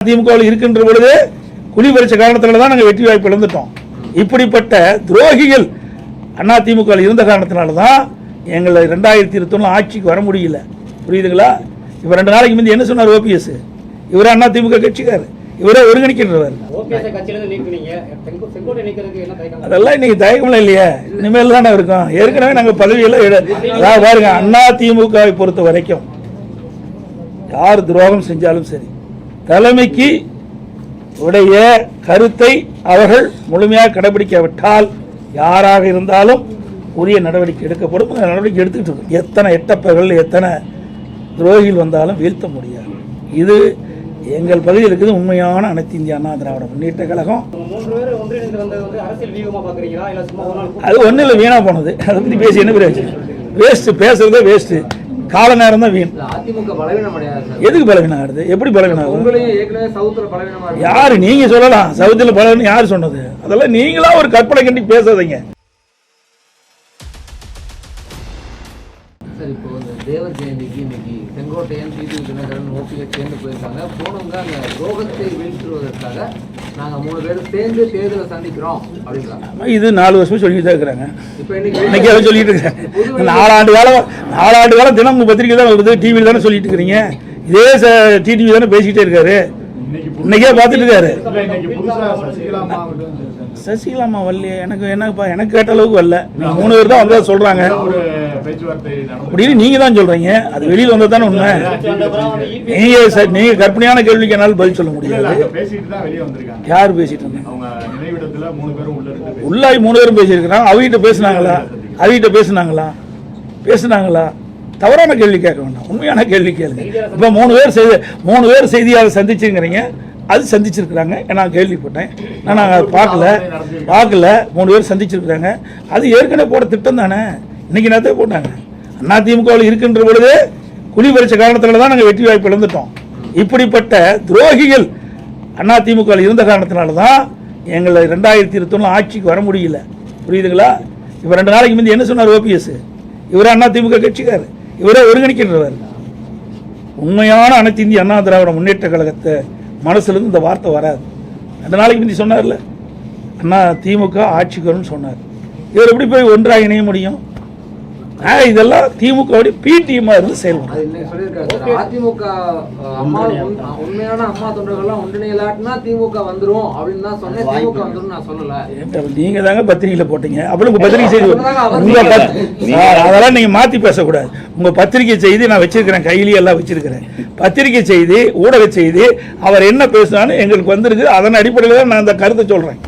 திமுகவில் இருக்கின்ற பொழுது குழி பறிச்ச காரணத்தினால தான் நாங்கள் வெற்றி வாய்ப்பு இழந்துட்டோம் இப்படிப்பட்ட துரோகிகள் அண்ணா திமுகவில் இருந்த காரணத்தினால தான் எங்களை ரெண்டாயிரத்தி இருபத்தொன்னு ஆட்சிக்கு வர முடியல. புரியுதுங்களா? இப்போ ரெண்டு நாளைக்கு முந்தி என்ன சொன்னார் ஓபிஎஸ் இவரே அண்ணா திமுக கட்சிக்கார் இவரே ஒருங்கிணைக்கின்றவர். அதெல்லாம் இன்னைக்கு தயக்கம்லாம் இல்லையே. இனிமேல் தானே இருக்கும். ஏற்கனவே நாங்கள் பதவியெல்லாம் அதாவது பாருங்க அண்ணா திமுகவை பொறுத்த வரைக்கும் யார் துரோகம் செஞ்சாலும் சரி தலைமைக்கு உடைய கருத்தை அவர்கள் முழுமையாக கடைபிடிக்காவிட்டால் யாராக இருந்தாலும் உரிய நடவடிக்கை எடுக்கப்படும். அந்த நடவடிக்கை எடுத்துக்கிட்டு இருக்கும் எத்தனை எட்டப்பர்கள் எத்தனை துரோகிகள் வந்தாலும் வீழ்த்த முடியாது. இது எங்கள் பகுதியில் இருக்குது உண்மையான அனைத்து இந்திய அண்ணா திராவிட முன்னேற்ற கழகம். அது ஒன்றும் இல்லை வீணாக போனது. அதை பற்றி பேசி என்ன பிரயோஜனம்? வேஸ்ட்டு பேசுகிறதே வேஸ்ட்டு கால நேரம் தான் வீண் அதிமுக பலவீனம் எதுக்கு பலவீனம் ஆகுது எப்படி பலவீனம் ஆகுது யாரு நீங்க சொல்லலாம். சவுத்தில் பலவீனம் யார் சொன்னது? அதெல்லாம் நீங்களா ஒரு கற்பனை கண்டி பேசாதீங்க. சார் இப்போ இந்த தேவர் ஜெயந்திக்கு இன்னைக்கு செங்கோட்டையன் டிடி தினகரன் ஓபிஎஸ் சேர்ந்து போயிருக்காங்க. போனவங்க அந்த ரோகத்தை வீழ்த்துவதற்காக நாங்க மூணு பேரும் சேர்ந்து தேர்தலை சந்திக்கிறோம் அப்படின்றாங்க. இது நாலு வருஷம் சொல்லிட்டு தான் இருக்கிறாங்க. இப்போ இன்னைக்கு இன்னைக்கு அதை சொல்லிட்டு இருக்காங்க நாலாண்டு காலம் நாலாண்டு காலம் தினம் பத்திரிக்கை தானே வருது. டிவியில் தானே சொல்லிட்டு இருக்கிறீங்க. இதே டிடிவி தானே பேசிக்கிட்டே இருக்காரு. இன்னைக்கே பார்த்துட்டு இருக்காரு. சசிகலா அம்மா வரலையே எனக்கு என்னப்பா எனக்கு கேட்ட அளவுக்கு வரல. மூணு பேர் தான் வந்ததா சொல்றாங்க. அப்படின்னு நீங்க தான் சொல்றீங்க. அது வெளியில் வந்தது தானே உண்மை. நீங்க சார் நீங்க கற்பனையான கேள்விக்கு என்னால் பதில் சொல்ல முடியாது. பேசிட்டு யார் பேசிட்டு இருந்தாங்க? உள்ளாய் மூணு பேரும் பேசியிருக்கிறாங்க. அவகிட்ட பேசுனாங்களா? அவகிட்ட பேசுனாங்களா? பேசுனாங்களா? தவறான கேள்வி கேட்க வேண்டாம். உண்மையான கேள்வி கேளுங்க. இப்போ மூணு பேர் செய்தி மூணு பேர் செய்தியாளர் சந்திச்சுங்கிறீங்க அது சந்திச்சிருக்கிறாங்க. நான் கேள்விப்பட்டேன். நான் நாங்கள் பார்க்கல. பார்க்கல. மூணு பேர் சந்திச்சிருக்கிறாங்க. அது ஏற்கனவே போட திட்டம் தானே. இன்னைக்கு நேரத்தை போட்டாங்க? அண்ணா திமுகவில் இருக்கின்ற பொழுது குழி பறிச்ச காரணத்தில் தான் நாங்கள் வெற்றி வாய்ப்பு இழந்துட்டோம். இப்படிப்பட்ட துரோகிகள் அண்ணா திமுகவில் இருந்த காரணத்தினால தான் எங்களை ரெண்டாயிரத்தி இருபத்தொன்னு ஆட்சிக்கு வர முடியல. புரியுதுங்களா? இப்போ ரெண்டு நாளைக்கு முந்தி என்ன சொன்னார் ஓபிஎஸ் இவரே அண்ணா திமுக கட்சிக்கார் இவரே ஒருங்கிணைக்கின்றவர் உண்மையான அனைத்து இந்திய அண்ணா திராவிட முன்னேற்ற கழகத்தை மனசுலேருந்து இந்த வார்த்தை வராது. அந்த நாளைக்கு முந்தி சொன்னார்ல? அண்ணா திமுக ஆட்சிக்கு வரும்னு சொன்னார். இவர் எப்படி போய் ஒன்றாக இணைய முடியும்? இதெல்லாம் இருந்து செயல்படும் அதிமுக அம்மா உண்மையான அம்மா தொண்டர்கள்லாம் ஒன்றிணையலாட்டினா திமுக வந்துரும் அப்படின்னு தான் சொன்னேன். திமுக வந்துரும் நான் சொல்லல. நீங்க தாங்க பத்திரிகையில போட்டீங்க. அப்புறம் உங்க பத்திரிகை செய்தி உங்க அதெல்லாம் நீங்க மாத்தி பேசக்கூடாது. உங்க பத்திரிகை செய்தி நான் வச்சிருக்கிறேன் கையிலேயே எல்லாம் வச்சிருக்கிறேன். பத்திரிகை செய்தி ஊடக செய்தி அவர் என்ன பேசுனாலும் எங்களுக்கு வந்திருக்கு அதன் அடிப்படையில் தான் நான் அந்த கருத்தை சொல்றேன்.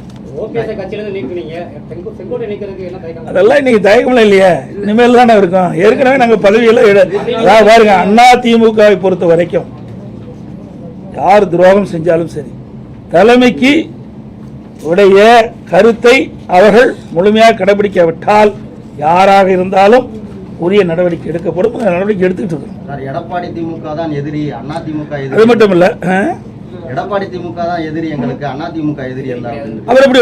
அதெல்லாம் இன்னைக்கு தயக்கம்லாம் இல்லையே. இனிமேல் தானே இருக்கும். ஏற்கனவே நாங்கள் பதவியெல்லாம் எடு- அதாவது பாருங்க அண்ணா திமுகவை பொறுத்த வரைக்கும் யார் துரோகம் செஞ்சாலும் சரி தலைமைக்கு உடைய கருத்தை அவர்கள் முழுமையாக கடைபிடிக்காவிட்டால் யாராக இருந்தாலும் உரிய நடவடிக்கை எடுக்கப்படும். நடவடிக்கை எடுத்துக்கிட்டு இருக்கோம். சார் எடப்பாடி திமுக தான் எதிரி அண்ணா திமுக அது எதிரி மட்டும் இல்ல? எடப்பாடி திமுக தான் எதிரி எங்களுக்கு அண்ணா திமுக எதிரி அல்ல. அவர் எப்படி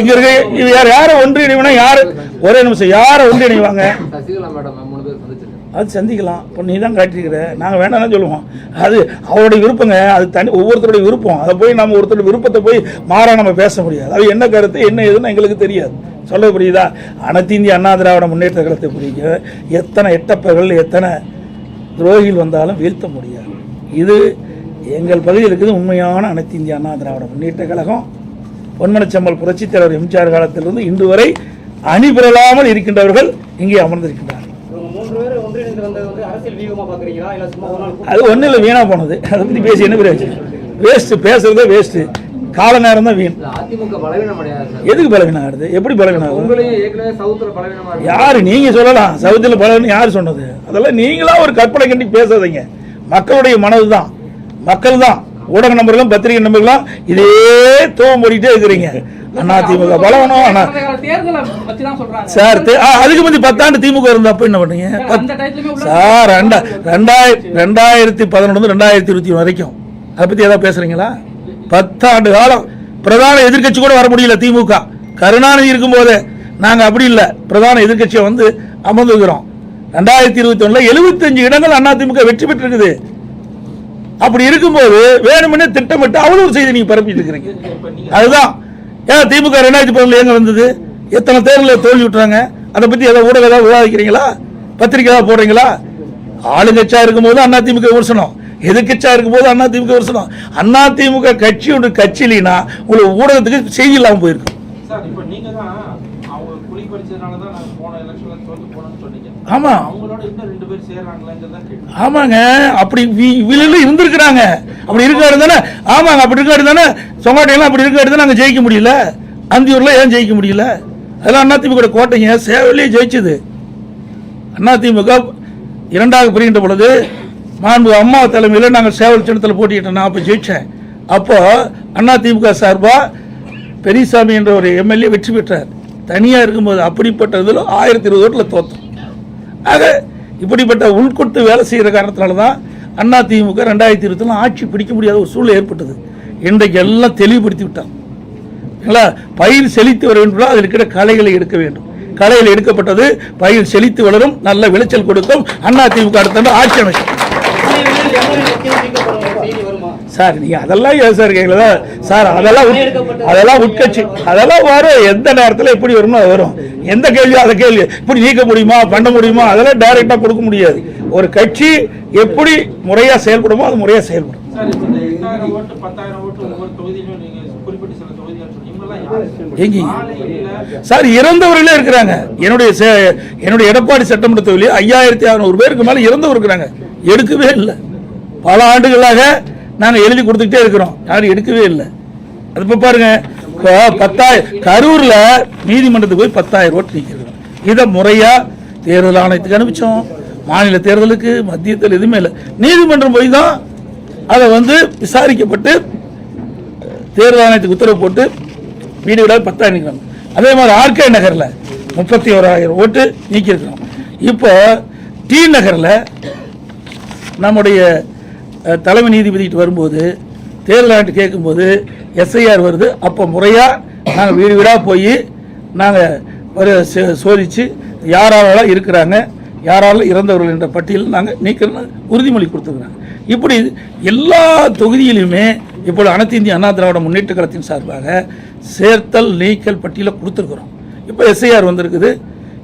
இங்க இருக்கு? இது யார் யாரை ஒன்றிணைவனா யாரு? ஒரே நிமிஷம் யாரை ஒன்றிணைவாங்க சசிகலா மேடம் மூணு பேர் சந்திச்சிருக்கேன் அது சந்திக்கலாம். இப்போ நீ தான் காட்டியிருக்கிற. நாங்கள் வேண்டாம்னு சொல்லுவோம். அது அவருடைய விருப்பங்க. அது தனி ஒவ்வொருத்தருடைய விருப்பம். அதை போய் நம்ம ஒருத்தருடைய விருப்பத்தை போய் மாறா நம்ம பேச முடியாது. அது என்ன கருத்து என்ன ஏதுன்னு எங்களுக்கு தெரியாது. சொல்ல புரியுதா? அனைத்து இந்திய அண்ணா திராவிட முன்னேற்ற கழகத்தை புரியுங்க எத்தனை எட்டப்பர்கள் எத்தனை துரோகிகள் வந்தாலும் வீழ்த்த முடியாது. இது எங்கள் பகுதியில் இருக்குது உண்மையான அனைத்து இந்திய அண்ணா திராவிட முன்னேற்ற கழகம். பொன்மனச்சம்பல் புரட்சித் தலைவர் எம்ஜிஆர் காலத்திலிருந்து இன்று வரை அணி பெறலாமல் இருக்கின்றவர்கள் இங்கே அமர்ந்திருக்கின்றார்கள். அது ஒன்றும் இல்லை வீணாக போனது. அதை பற்றி பேசி என்ன பிரயோஜனம் வேஸ்ட்டு பேசுறதே வேஸ்ட்டு கால நேரம் தான் வீண். அதிமுக பலவீனம் எதுக்கு பலவீனம் ஆகுது எப்படி பலவீனம் ஆகுது யாரு? நீங்க சொல்லலாம். சவுத்தில் பலவீனம் யார் சொன்னது? அதெல்லாம் நீங்களா ஒரு கற்பனை கண்டி பேசாதீங்க. மக்களுடைய மனது தான் மக்கள் தான் ஊடக நம்பர்களும் பத்திரிகை நம்பர்களும் இதே தூவ மூடிட்டே இருக்கிறீங்க. அண்ணா திமுக பலவனம் பத்தி சார் அதுக்கு முந்தி பத்தாண்டு திமுக இருந்தா அப்ப என்ன பண்ணீங்க? பத்து சார் ரெண்டா ரெண்டாயிரத்தி ரெண்டாயிரத்தி பதினொன்று ரெண்டாயிரத்தி இருபத்தி வரைக்கும். அதை பற்றி ஏதாவது பேசுறீங்களா? பத்தாண்டு காலம் பிரதான எதிர்க்கட்சி கூட வர முடியல திமுக. கருணாநிதி இருக்கும்போது நாங்கள் அப்படி இல்லை. பிரதான எதிர்க்கட்சியை வந்து அமர்ந்துக்கிறோம் ரெண்டாயிரத்தி இருபத்தி ஒன்றில் எழுபத்தஞ்சு இடங்கள் அதிமுக வெற்றி பெற்றிருக்குது. அப்படி இருக்கும்போது வேணுமெனே திட்டமிட்டு அவ்வளவு ஒரு செய்தி நீங்கள் பரப்பிட்டு இருக்கிறீங்க. அதுதான். ஏன் திமுக ரெண்டாயிரத்தி பதினொன்று எங்கே வந்தது? எத்தனை தேர்தலில் தோல்வி விட்டுறாங்க? அதை பற்றி ஏதாவது ஊடகம் ஏதாவது விவாதிக்கிறீங்களா? பத்திரிக்கை ஏதாவது போடுறீங்களா? ஆளுங்கட்சியாக இருக்கும்போது அண்ணா திமுக விமர்சனம். எதிர்கட்சியா இருக்கும்போது அண்ணா திமுக விமர்சனம் அண்ணா திமுக கட்சி ஒன்று கட்சி இல்லைன்னா உங்களுக்கு ஊடகத்துக்கு செய்தி இல்லாமல் போயிருக்கும் சார் இப்போ நீங்க தான் அவங்க குழி பறிச்சதுனால தான் நாங்க போன எலெக்ஷன்ல தோத்து போனோம்னு சொன்னீங்க. ஆமா. அவங்களோட இன்னும் ரெண்டு பேர் சேர்றாங்களாங்கிறத கேட்டு ஆமாங்க. அப்படி வி- விழுந்து இருந்திருக்கிறாங்க. அப்படி இருக்காரு தானே? ஆமாங்க. அப்படி இருக்காரு தானே? சொங்காட்டையெல்லாம் அப்படி இருக்காரு தானே? அங்கே ஜெயிக்க முடியல. அந்தியூர்ல ஏன் ஜெயிக்க முடியல? அதெல்லாம் அதிமுக கோட்டைங்க. சேவலையே ஜெயிச்சது. அதிமுக இரண்டாக பிரிகின்ற பொழுது மாண்பு அம்மா தலைமையில் நாங்கள் சேவல் சின்னத்தில் போட்டிக்கிட்டோம் நான் அப்போ ஜெயித்தேன் அண்ணா அதிமுக சார்பாக பெரியசாமி என்ற ஒரு எம்எல்ஏ வெற்றி பெற்றார். தனியாக இருக்கும்போது அப்படிப்பட்ட இதில் ஆயிரத்தி இருபது ஓட்டில் தோத்தோம். ஆக இப்படிப்பட்ட உள்கொட்டு வேலை செய்கிற காரணத்தினால தான் அண்ணா திமுக ரெண்டாயிரத்தி இருபத்தில் ஆட்சி பிடிக்க முடியாத ஒரு சூழ்நிலை ஏற்பட்டது. இன்றைக்கு எல்லாம் தெளிவுபடுத்தி விட்டாங்க. பயிர் செழித்து வர வேண்டும். அதில் இருக்கிற களைகளை எடுக்க வேண்டும். கலையில் எடுக்கப்பட்டது பயிர் செழித்து வளரும் நல்ல விளைச்சல் கொடுக்கும். அண்ணா திமுக அடுத்த ஆட்சி அமைச்சர் செய்தி வருமா சார் நீங்க அதெல்லாம் ஏன் சார் கேட்கல சார் அதெல்லாம் அதெல்லாம் உட்கட்சி அதெல்லாம் வரும். எந்த நேரத்தில் எப்படி வருமோ அது வரும். எந்த கேள்வியோ அந்த கேள்வி. இப்படி நீக்க முடியுமா பண்ண முடியுமா அதெல்லாம் டைரக்டா கொடுக்க முடியாது. ஒரு கட்சி எப்படி முறையா செயல்படுமோ அது முறையா செயல்படும். சார் இறந்தவர்களே இருக்கிறாங்க. என்னுடைய என்னுடைய எடப்பாடி சட்டமன்ற தொகுதியில் ஐயாயிரத்தி அறுநூறு பேருக்கு மேல இறந்தவர் இருக்கிறாங்க. எடுக்கவே இல்லை. பல ஆண்டுகளாக நாங்கள் எழுதி கொடுத்துக்கிட்டே இருக்கிறோம். யாரும் எடுக்கவே இல்லை. அது இப்போ பாருங்க இப்போ பத்தாயிரம் கரூரில் நீதிமன்றத்துக்கு போய் பத்தாயிரம் ஓட்டு நிற்கிறோம் இதை முறையாக தேர்தல் ஆணையத்துக்கு அனுப்பிச்சோம். மாநில தேர்தலுக்கு மத்தியத்தில் எதுவுமே இல்லை. நீதிமன்றம் போய் தான் அதை வந்து விசாரிக்கப்பட்டு தேர்தல் ஆணையத்துக்கு உத்தரவு போட்டு வீடு வீடாக பத்தாயிரம் நிற்கிறாங்க அதே மாதிரி ஆர்கே நகரில் முப்பத்தி ஓராயிரம் ஓட்டு நீக்கியிருக்கிறோம். இப்போ டி நகரில் நம்முடைய தலைமை நீதிபதிகிட்ட வரும்போது தேர்தல் ஆண்டு கேட்கும்போது எஸ்ஐஆர் வருது. அப்போ முறையாக நாங்கள் வீடு வீடாக போய் நாங்கள் ஒரு சோதித்து சோதிச்சு இருக்கிறாங்க யாராலும் இறந்தவர்கள் என்ற பட்டியலில் நாங்கள் நீக்கணும்னு உறுதிமொழி கொடுத்துருக்குறாங்க. இப்படி எல்லா தொகுதியிலுமே இப்பொழுது அனைத்து இந்திய அண்ணா திராவிட முன்னேற்ற கழகத்தின் சார்பாக சேர்த்தல் நீக்கல் பட்டியலை கொடுத்துருக்குறோம். இப்போ எஸ்ஐஆர் வந்திருக்குது.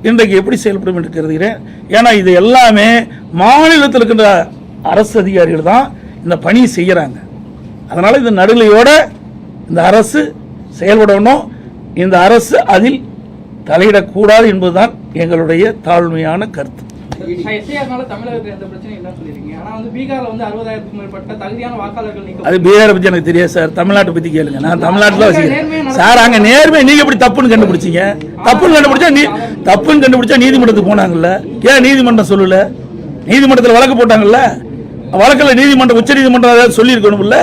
இன்றைக்கு எப்படி செயல்படும் என்று கருதுகிறேன். ஏன்னா இது எல்லாமே மாநிலத்தில் இருக்கின்ற அரசு அதிகாரிகள் தான் இந்த பணியை செய்கிறாங்க அதனால் இந்த நடுநிலையோட இந்த அரசு செயல்படணும். இந்த அரசு அதில் தலையிடக்கூடாது என்பதுதான் எங்களுடைய தாழ்மையான கருத்து. அது பீகாரை பற்றி எனக்கு தெரியாது சார். தமிழ்நாட்டை பற்றி கேளுங்க. நான் தமிழ்நாட்டில் வசிக்கிறேன். சார் அங்கே நேர்மை நீங்க எப்படி தப்புன்னு கண்டுபிடிச்சீங்க? தப்புன்னு கண்டுபிடிச்சா நீ தப்புன்னு கண்டுபிடிச்சா நீதிமன்றத்துக்கு போனாங்கல்ல? ஏன் நீதிமன்றம் சொல்லல? நீதிமன்றத்தில் வழக்கு போட்டாங்கல்ல? வழக்கில் நீதிமன்றம் உச்ச நீதிமன்றம் ஏதாவது சொல்லியிருக்கணும்ல?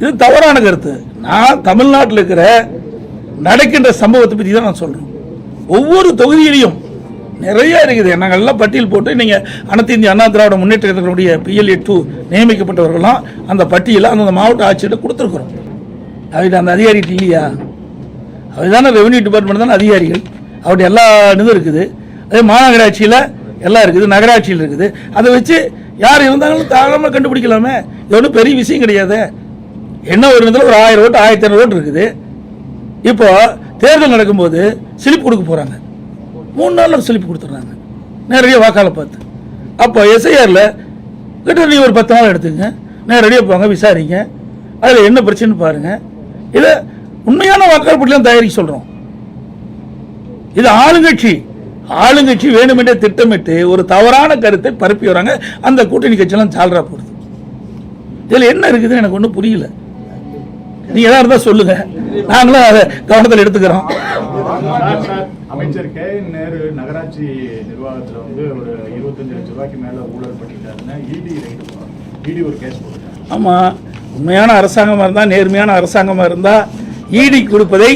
இது தவறான கருத்து. நான் தமிழ்நாட்டில் இருக்கிற நடக்கின்ற சம்பவத்தை பற்றி தான் நான் சொல்கிறேன் ஒவ்வொரு தொகுதியிலையும் நிறைய இருக்குது. நாங்கள் எல்லாம் பட்டியல் போட்டு நீங்கள் அனைத்து இந்திய அண்ணா திராவிட முன்னேற்ற கழகத்தினுடைய பிஎல்ஏ டூ நியமிக்கப்பட்டவர்கள்லாம் அந்த பட்டியலை அந்தந்த மாவட்ட ஆட்சியிட்ட கொடுத்துருக்குறோம். அவர்கிட்ட அந்த அதிகாரிகிட்ட இல்லையா? அவர் தானே ரெவன்யூ டிபார்ட்மெண்ட் தானே அதிகாரிகள். அவருடைய எல்லா இதுவும் இருக்குது. அதே மாநகராட்சியில் எல்லாம் இருக்குது நகராட்சியில் இருக்குது. அதை வச்சு யார் இருந்தாங்களும் தாராளமாக கண்டுபிடிக்கலாமே. இது ஒன்றும் பெரிய விஷயம் கிடையாது. என்ன ஒரு இதில் ஒரு ஆயிரம் ஓட்டு ஆயிரத்தி ஐநூறு ஓட்டு இருக்குது. இப்போ தேர்தல் நடக்கும்போது ஸ்லிப் கொடுக்க போகிறாங்க மூணு நாளில் ஸ்லிப் கொடுத்துட்றாங்க. நேரடியாக வாக்காளர் பார்த்து. அப்போ எஸ்ஐஆரில் கிட்ட நீ ஒரு பத்து நாள் எடுத்துங்க நேரடியாக போங்க விசாரிங்க. அதில் என்ன பிரச்சனைன்னு பாருங்கள் இதை உண்மையான வாக்காளர் பட்டியலாம் தயாரிக்க சொல்கிறோம் இது ஆளுங்கட்சி. ஆளுங்கட்சி வேணுமென்றே திட்டமிட்டு ஒரு தவறான கருத்தை பரப்பி வராங்க. அந்த கூட்டணி கட்சியெல்லாம் சால்ரா போடுது இதில் என்ன இருக்குதுன்னு எனக்கு ஒன்றும் புரியல. நீங்கள் எதாவது இருந்தால் சொல்லுங்க. நாங்களும் அதை கவனத்தில் எடுத்துக்கிறோம். சார், சார், அமைச்சர் கே நேரு நகராட்சி நிர்வாகத்துல வந்து ஒரு இருபத்தஞ்சு லட்சம் ரூபாய்க்கு மேல ஊழல் பண்ணிட்டாருன்னு இடி இடி ஒரு கேஸ் ஆமாம் உண்மையான அரசாங்கமாக இருந்தால் நேர்மையான அரசாங்கமாக இருந்தால் ஈடி கொடுப்பதை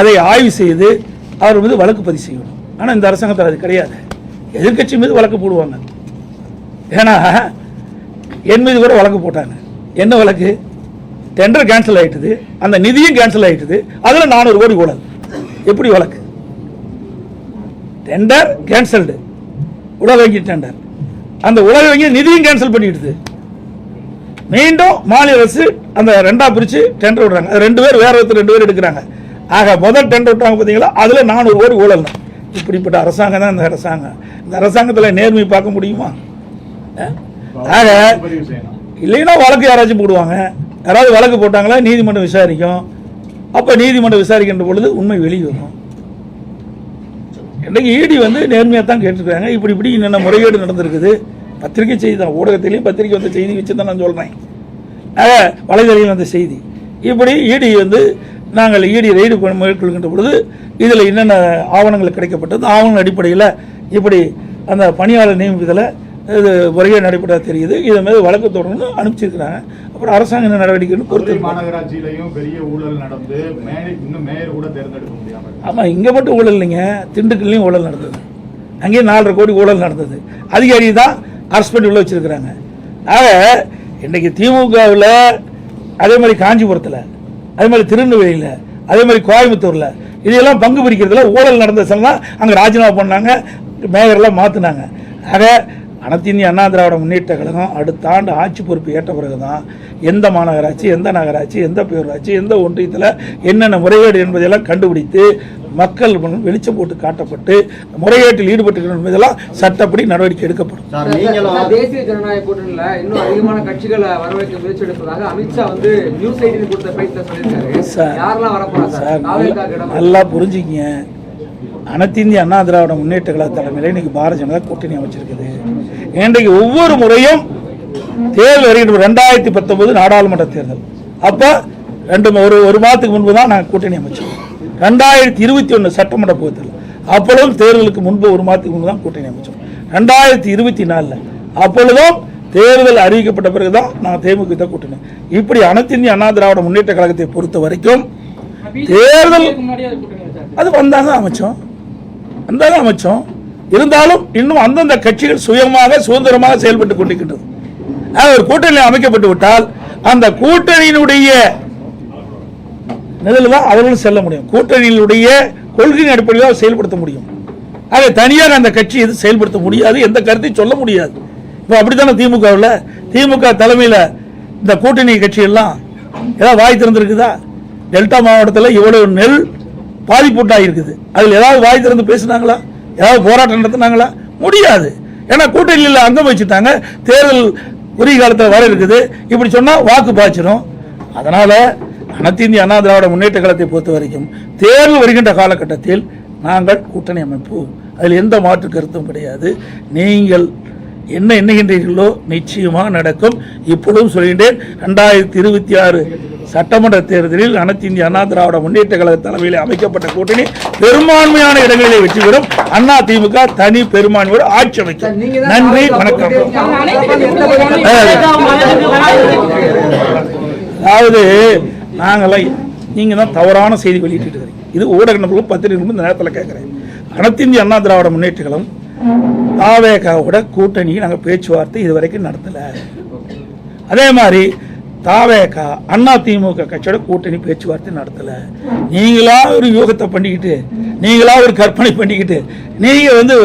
அதை ஆய்வு செய்து அவர் மீது வழக்கு பதிவு செய்யணும். ஆனால் இந்த அரசாங்கத்தில் அது கிடையாது. எதிர்க்கட்சி மீது வழக்கு போடுவாங்க. ஏன்னா என் மீது கூட வழக்கு போட்டாங்க. என்ன வழக்கு? டெண்டர் கேன்சல் ஆயிட்டுது. அந்த நிதியும் கேன்சல் ஆயிட்டுது. அதில் நானூறு கோடி ஊழல் எப்படி வழக்கு? டெண்டர் கேன்சல்டு உலக வங்கி டெண்டர் அந்த உலக வங்கி நிதியும் கேன்சல் பண்ணிடுது. மீண்டும் மாநில அரசு அந்த ரெண்டா பிரிச்சு டெண்டர் விடுறாங்க. ரெண்டு பேர் வேற ஒருத்தர் ரெண்டு பேர் எடுக்கிறாங்க. ஆக முதல் டெண்டர் விட்டாங்க பார்த்தீங்களா அதில் நானூறு கோடி ஊழல் இப்படிப்பட்ட அரசாங்கம் தான் இந்த அரசாங்கம். இந்த அரசாங்கத்துல நேர்மை பார்க்க முடியுமா? ஆக இல்லைன்னா வழக்கு யாராச்சும் போடுவாங்க. யாராவது வழக்கு போட்டாங்களா நீதிமன்றம் விசாரிக்கும். அப்போ நீதிமன்றம் விசாரிக்கின்ற பொழுது உண்மை வெளியே வரும் இன்னைக்கு ஈடி வந்து நேர்மையாக தான் கேட்டிருக்காங்க இப்படி இப்படி என்னென்ன முறைகேடு நடந்திருக்குது? பத்திரிகை செய்தி தான். ஊடகத்திலையும் பத்திரிகை வந்த செய்தி வச்சு தான் நான் சொல்கிறேன் வலைதளையில் வந்த செய்தி. இப்படி ஈடி வந்து நாங்கள் ஈடி ரெய்டு மேற்கொள்கின்ற பொழுது இதில் என்னென்ன ஆவணங்கள் கிடைக்கப்பட்டது ஆவணங்கள் அடிப்படையில் இப்படி அந்த பணியாளர் நியமிப்பதில் இது முறைகேடு நடைபெற்றா தெரியுது. இதை மீது வழக்கு தொடர்ந்து அனுப்பிச்சிருக்கிறாங்க. அப்புறம் அரசாங்கம் என்ன நடவடிக்கைன்னு பொறுத்து மதுரை மாநகராட்சியிலையும் பெரிய ஊழல் நடந்து இன்னும் மேயர் கூட தேர்ந்தெடுக்க முடியாம இருக்கு. ஆமாம் இங்கே மட்டும் ஊழல் இல்லைங்க. திண்டுக்கல்லையும் ஊழல் நடந்தது. அங்கேயும் நாலரை கோடி ஊழல் நடந்தது. அதிகாரி தான் அரெஸ்ட் பண்ணி உள்ள வச்சிருக்கிறாங்க. ஆக இன்னைக்கு திமுகவில் அதே மாதிரி காஞ்சிபுரத்தில் அதே மாதிரி திருநெல்வேலியில் அதே மாதிரி கோயம்புத்தூரில் இதையெல்லாம் பங்கு பிரிக்கிறதுல ஊழல் நடந்த சொன்னால் அங்கே ராஜினாமா பண்ணாங்க மேயரெல்லாம் மாற்றினாங்க ஆக அனைத்து இந்திய அண்ணா திராவிட முன்னேற்ற கழகம் அடுத்த ஆண்டு ஆட்சி பொறுப்பு ஏற்ற பிறகு தான் எந்த மாநகராட்சி எந்த நகராட்சி எந்த பேரூராட்சி எந்த ஒன்றியத்தில் என்னென்ன முறைகேடு என்பதையெல்லாம் கண்டுபிடித்து மக்கள் வெளிச்சம் போட்டு காட்டப்பட்டு முறைகேட்டில் ஈடுபட்டு என்பதெல்லாம் சட்டப்படி நடவடிக்கை எடுக்கப்படும். தேசிய ஜனநாயக கூட்டணியில இன்னும் அதிகமான கட்சிகளை வரவேற்க முயற்சி எடுப்பதாக அமித்ஷா வந்து நியூஸ் கொடுத்த பேட்டில் சொல்லியிருக்காரு. சார். யாரெல்லாம் வரப்போறா சார்? சார் தாவேக்காக்கு நல்லா- இடம் நல்லா புரிஞ்சுக்கிங்க. அனைத்து இந்திய அண்ணா திராவிட முன்னேற்ற கழக தலைமையில் இன்னைக்கு பாரதிய ஜனதா கூட்டணி அமைச்சிருக்குது. இன்றைக்கு ஒவ்வொரு முறையும் தேர்தல் வருகின்ற ரெண்டாயிரத்தி பத்தொன்பது நாடாளுமன்ற தேர்தல். அப்ப ரெண்டு ஒரு ஒரு மாதத்துக்கு முன்பு தான் நாங்கள் கூட்டணி அமைச்சோம். ரெண்டாயிரத்தி இருபத்தி ஒன்று சட்டமன்ற தேர்தல். அப்பொழுதும் தேர்தலுக்கு முன்பு ஒரு மாதத்துக்கு முன்பு தான் கூட்டணி அமைச்சோம். ரெண்டாயிரத்தி இருபத்தி நாலில். அப்பொழுதும் தேர்தல் அறிவிக்கப்பட்ட பிறகுதான் நாங்கள் தேமுதிக தான் கூட்டணி. இப்படி அனைத்து இந்திய அண்ணா திராவிட முன்னேற்ற கழகத்தை பொறுத்த வரைக்கும் தேர்தல் அது அது வந்தாங்க அமைச்சோம். வந்தாங்க அமைச்சோம் இருந்தாலும் இன்னும் அந்தந்த கட்சிகள் சுயமாக சுதந்திரமாக செயல்பட்டு கொண்டிருக்கின்றது. ஒரு கூட்டணி அமைக்கப்பட்டு விட்டால் அந்த கூட்டணியினுடைய நிதில் தான் அவர்களும் செல்ல முடியும். கூட்டணியினுடைய கொள்கையின் அடிப்படையில் செயல்படுத்த முடியும். ஆக தனியாக அந்த கட்சி எது செயல்படுத்த முடியாது எந்த கருத்தையும் சொல்ல முடியாது. இப்போ அப்படித்தானே திமுகவில்? திமுக தலைமையில் இந்த கூட்டணி கட்சியெல்லாம் ஏதாவது வாய் திறந்துருக்குதா? டெல்டா மாவட்டத்தில் இவ்வளவு நெல் பாதிப்புட்டாக இருக்குது அதில் ஏதாவது வாய் திறந்து பேசுனாங்களா? ஏதாவது போராட்டம் நடத்தினாங்களா? முடியாது. ஏன்னா கூட்டணியில் அங்கம் வச்சுட்டாங்க. தேர்தல் உரிய காலத்தில் வர இருக்குது. இப்படி சொன்னால் வாக்கு பாய்ச்சிடும் அதனால் அனைத்து இந்திய அண்ணா திராவிட முன்னேற்ற காலத்தை பொறுத்த வரைக்கும் தேர்தல் வருகின்ற காலகட்டத்தில் நாங்கள் கூட்டணி அமைப்போம். அதில் எந்த மாற்று கருத்தும் கிடையாது. நீங்கள் என்ன எண்ணுகின்றீர்களோ நிச்சயமாக நடக்கும். இப்பொழுதும் சொல்கின்றேன் ரெண்டாயிரத்தி இருபத்தி ஆறு சட்டமன்ற தேர்தலில் அனைத்து இந்திய அண்ணா திராவிட முன்னேற்ற கழக தலைமையில் அமைக்கப்பட்ட கூட்டணி பெரும்பான்மையான இடங்களிலே வெற்றி பெறும். அண்ணா திமுக தனி பெரும்பான்மையோடு ஆட்சி அமைக்கும். நன்றி வணக்கம். அதாவது நாங்களாம் நீங்கள் தான் தவறான செய்தி வெளியிட்டு இருக்கிறீங்க இது ஊடக நபர்களும் பத்திரிகை நபர்களும் இந்த நேரத்தில் கேட்குறேன் அனைத்து இந்திய அண்ணா திராவிட முன்னேற்றங்களும் தாவேகாவோட கூட்டணியை நாங்கள் பேச்சுவார்த்தை இது வரைக்கும் நடத்தலை. அதே மாதிரி தாவேகா அண்ணா திமுக கட்சியோட கூட்டணி பேச்சுவார்த்தை நடத்தலை. நீங்களா ஒரு யூகத்தை பண்ணிக்கிட்டு நீங்களா ஒரு கற்பனை பண்ணிக்கிட்டு நீங்கள் வந்து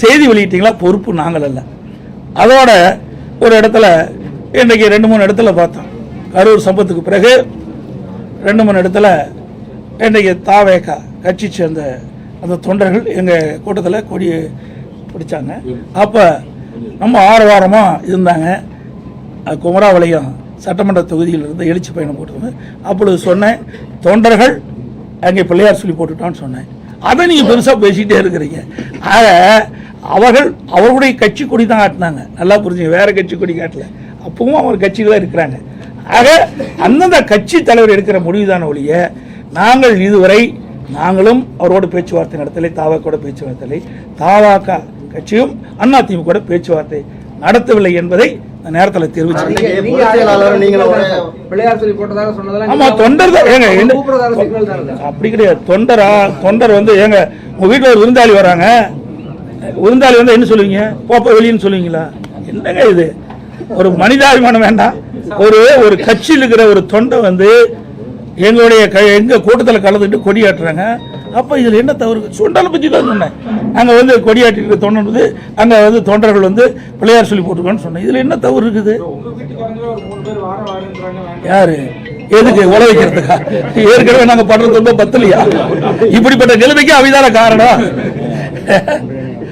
செய்தி வெளியிட்டீங்களா? பொறுப்பு நாங்கள் அல்ல. அதோட ஒரு இடத்துல இன்றைக்கி ரெண்டு மூணு இடத்துல பார்த்தோம். கரூர் சம்பத்துக்கு பிறகு ரெண்டு மூணு இடத்துல இன்றைக்கு தாவேகா கட்சி சேர்ந்த அந்த தொண்டர்கள் எங்கள் கூட்டத்தில் கொடி பிடிச்சாங்க. அப்போ நம்ம ஆரவாரமாக இருந்தாங்க. குமராவளையும் சட்டமன்ற தொகுதியில் இருந்து எழுச்சி பயணம் போட்டிருந்தேன் அப்பொழுது சொன்னேன் தொண்டர்கள் அங்கே பிள்ளையார் சொல்லி போட்டுட்டான்னு சொன்னேன். அதை நீங்கள் பெருசாக பேசிகிட்டே இருக்கிறீங்க. ஆக அவர்கள் அவர்களுடைய கட்சி கொடி தான் காட்டினாங்க. நல்லா புரிஞ்சுங்க வேற கட்சி கொடி காட்டல. அப்பவும் அவர் கட்சிகளாக இருக்கிறாங்க. ஆக அந்தந்த கட்சி தலைவர் எடுக்கிற முடிவுதான ஒழிய நாங்கள் இதுவரை நாங்களும் அவரோடு பேச்சுவார்த்தை நடத்தலை தாவாக்கோட பேச்சுவார்த்தை தாவாக்கா கட்சியும் அதிமுக பேச்சுவார்த்தை நடத்தவில்லை என்பதை நேரத்தில் சொன்னதெல்லாம் ஆமா தொண்டர் தான். ஏங்க? அப்படி கிடையாது. தொண்டரா தொண்டர் வந்து ஏங்க உங்க வீட்டுல ஒரு விருந்தாளி வராங்க. விருந்தாளி வந்து என்ன சொல்லுவீங்க? போப்ப வெளியன்னு சொல்லுவீங்களா? என்னங்க இது? ஒரு மனிதாபிமானம் வேண்டாம். ஒரு ஒரு கட்சியில் இருக்கிற ஒரு தொண்டை வந்து எங்களுடைய க எங்க கூட்டத்தில் கலந்துட்டு கொடி காட்டுறாங்க அப்போ இதில் என்ன தவறு? சுண்டலை பற்றி தான் சொன்னேன். அங்கே வந்து கொடியாட்டிட்டு தொண்டன் வந்து அங்கே வந்து தொண்டர்கள் வந்து பிள்ளையார் சொல்லி போட்டிருக்கான்னு சொன்னேன். இதில் என்ன தவறு இருக்குது? யாரு? எதுக்கு உழ வைக்கிறதுக்கா? ஏற்கனவே நாங்க படுறது ரொம்ப பத்தலையா? இப்படிப்பட்ட நிலைமைக்கு அவைதான காரணம்.